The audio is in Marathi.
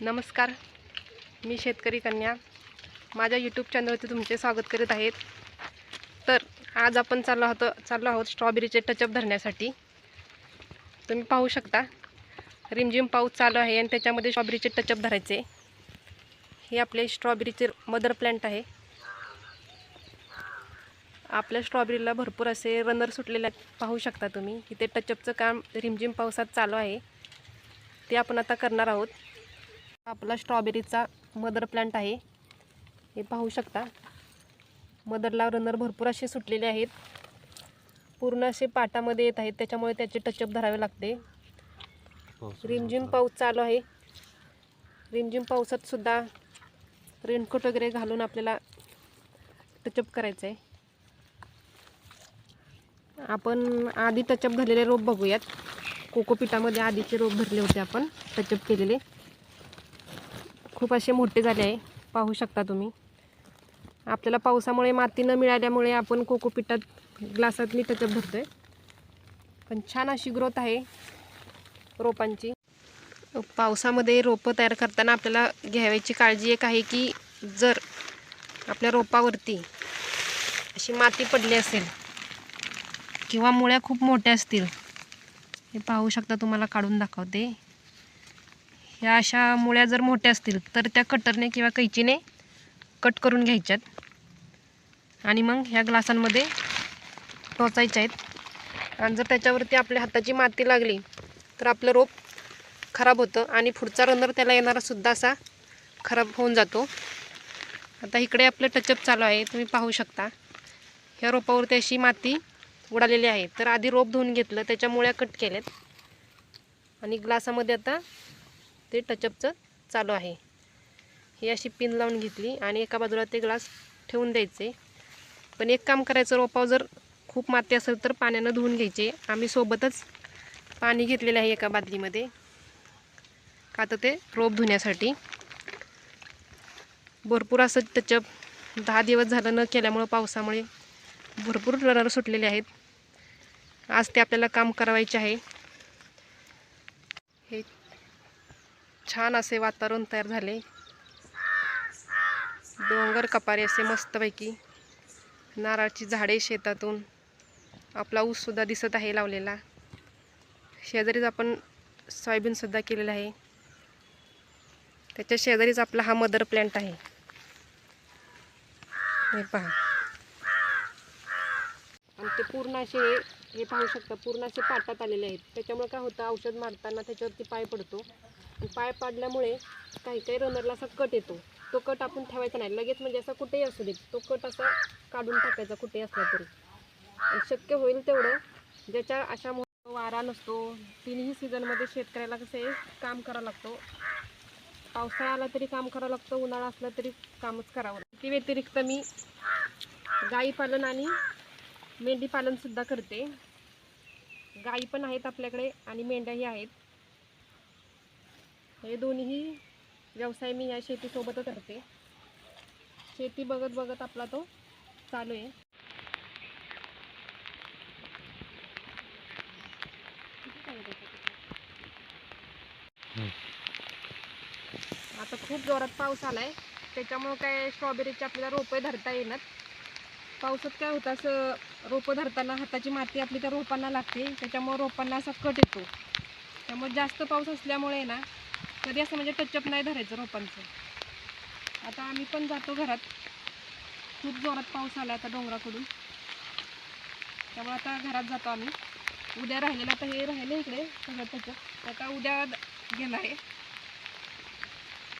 नमस्कार. मी शेतकरी कन्या. माझ्या यूट्यूब चॅनलवरती तुमचे स्वागत करीत आहेत. तर आज आपण चाललो आहोत चाललो आहोत स्ट्रॉबेरीचे टचअप धरण्यासाठी. तुम्ही पाहू शकता रिमझिम पाऊस चालू आहे आणि त्याच्यामध्ये स्ट्रॉबेरीचे टचअप धरायचे. हे आपले स्ट्रॉबेरीचे मदर प्लॅन्ट आहे. आपल्या स्ट्रॉबेरीला भरपूर असे रनर सुटलेले पाहू शकता तुम्ही इथे टचअपचं काम रिमझिम पावसात चालू आहे. ते आपण आता करणार आहोत. आपला स्ट्रॉबेरीचा मदर प्लांट आहे. हे पाहू शकता. मदरला रनर भरपूर असे सुटलेले आहेत. पूर्ण असे पाटामध्ये येत आहेत. त्याच्यामुळे त्याचे टचअप धरावे लागते. रिमझिम पाऊस चालू आहे. रिमझिम पावसात सुद्धा रेनकोट वगैरे घालून आपल्याला टचअप करायचं आहे आपण आधी टचअप धरलेले रोप बघूयात. कोकोपिटामध्ये आधीचे रोप भरले होते आपण. टचअप केलेले. खूप असे मोठे झाले आहे. पाहू शकता तुम्ही. आपल्याला पावसामुळे माती न मिळाल्यामुळे आपण कोकोपिटात ग्लासातली त्याच्यात भरतो आहे पण छान अशी ग्रोथ आहे रोपांची. पावसामध्ये रोपं तयार करताना आपल्याला घ्यावयाची काळजी एक आहे की जर आपल्या रोपावरती अशी माती पडली असेल किंवा मुळ्या खूप मोठ्या असतील हे पाहू शकता तुम्हाला काढून दाखवते. ह्या अशा मुळ्या जर मोठ्या असतील तर त्या कटरने किंवा कैचीने कट करून घ्यायच्यात. आणि मग ह्या ग्लासांमध्ये टोचायच्या आहेत. आणि जर त्याच्यावरती आपल्या हाताची माती लागली तर आपलं रोप खराब होतं आणि पुढचा रनर त्याला येणारासुद्धा असा खराब होऊन जातो. आता इकडे आपलं टचअप चालू आहे तुम्ही पाहू शकता. ह्या रोपावरती अशी माती उडालेली आहे. तर आधी रोप धुवून घेतलं त्याच्या मुळ्या कट केल्यात. आणि ग्लासामध्ये आता ते टचअपचं चालू आहे. ही अशी पिन लावून घेतली आणि एका बाजूला ते ग्लास ठेवून द्यायचे. पण एक काम करायचं रोपावर जर खूप माती असेल तर पाण्यानं धुवून घ्यायचे. आम्ही सोबतच पाणी घेतलेलं आहे एका बादलीमध्ये. का तर ते रोप धुण्यासाठी. भरपूर असं टचअप दहा दिवस झालं न केल्यामुळं पावसामुळे भरपूर रनर सुटलेले आहेत. आज ते आपल्याला काम करावायचे आहे. हे छान असे वातावरण तयार झाले. डोंगर कपारे असे मस्तपैकी. नारळाची झाडे शेतातून. आपला ऊससुद्धा दिसत आहे लावलेला. शेजारीच आपण सोयाबीनसुद्धा केलेलं आहे. त्याच्या शेजारीच आपला हा मदर प्लॅन्ट आहे. हे पहा. आणि ते पूर्ण असे हे पाहू शकता पूर्ण असे पाटात आलेले आहेत. त्याच्यामुळे काय होतं औषध मारताना त्याच्यावरती पाय पडतो. पाय पाडल्यामुळे काही काही रनरला असा कट येतो. तो कट आपण ठेवायचा नाही. लगेच म्हणजे असा कुठेही असू देत. तो कट असा काढून टाकायचा कुठेही असला तरी. शक्य होईल तेवढं. ज्याच्या अशा वारा नसतो. तिन्ही सीझनमध्ये शेतकऱ्याला कसं आहे काम करावं लागतो. पावसाळा आला तरी काम करावं लागतं. उन्हाळा असला तरी कामच करावं लागतं. ती व्यतिरिक्त मी गाई पालन आणि मेंढी पालनसुद्धा करते. गाई पण आहेत आपल्याकडे आणि मेंढ्याही आहेत. हे दोन्हीही व्यवसाय मी या शेतीसोबतच करते. शेती बघत बघत आपला तो चालू आहे. आता खूप जोरात पाऊस आलाय. त्याच्यामुळं काय स्ट्रॉबेरीचे आपल्याला रोपे धरता येणार. पावसात काय होतं असं रोपं धरताना हाताची माती आपली त्या रोपांना लागते. त्याच्यामुळं रोपांना असा कट येतो. त्यामुळे जास्त पाऊस असल्यामुळे ना कधी असं म्हणजे टचअप नाही धरायचं रोपांचं. आता आम्ही पण जातो घरात. खूप जोरात पाऊस आला आता डोंगराकडून. त्यामुळे आता घरात जातो आम्ही. उद्या राहिलेलं आता हे राहिलं इकडे सगळं टचअप आता उद्या गेला आहे.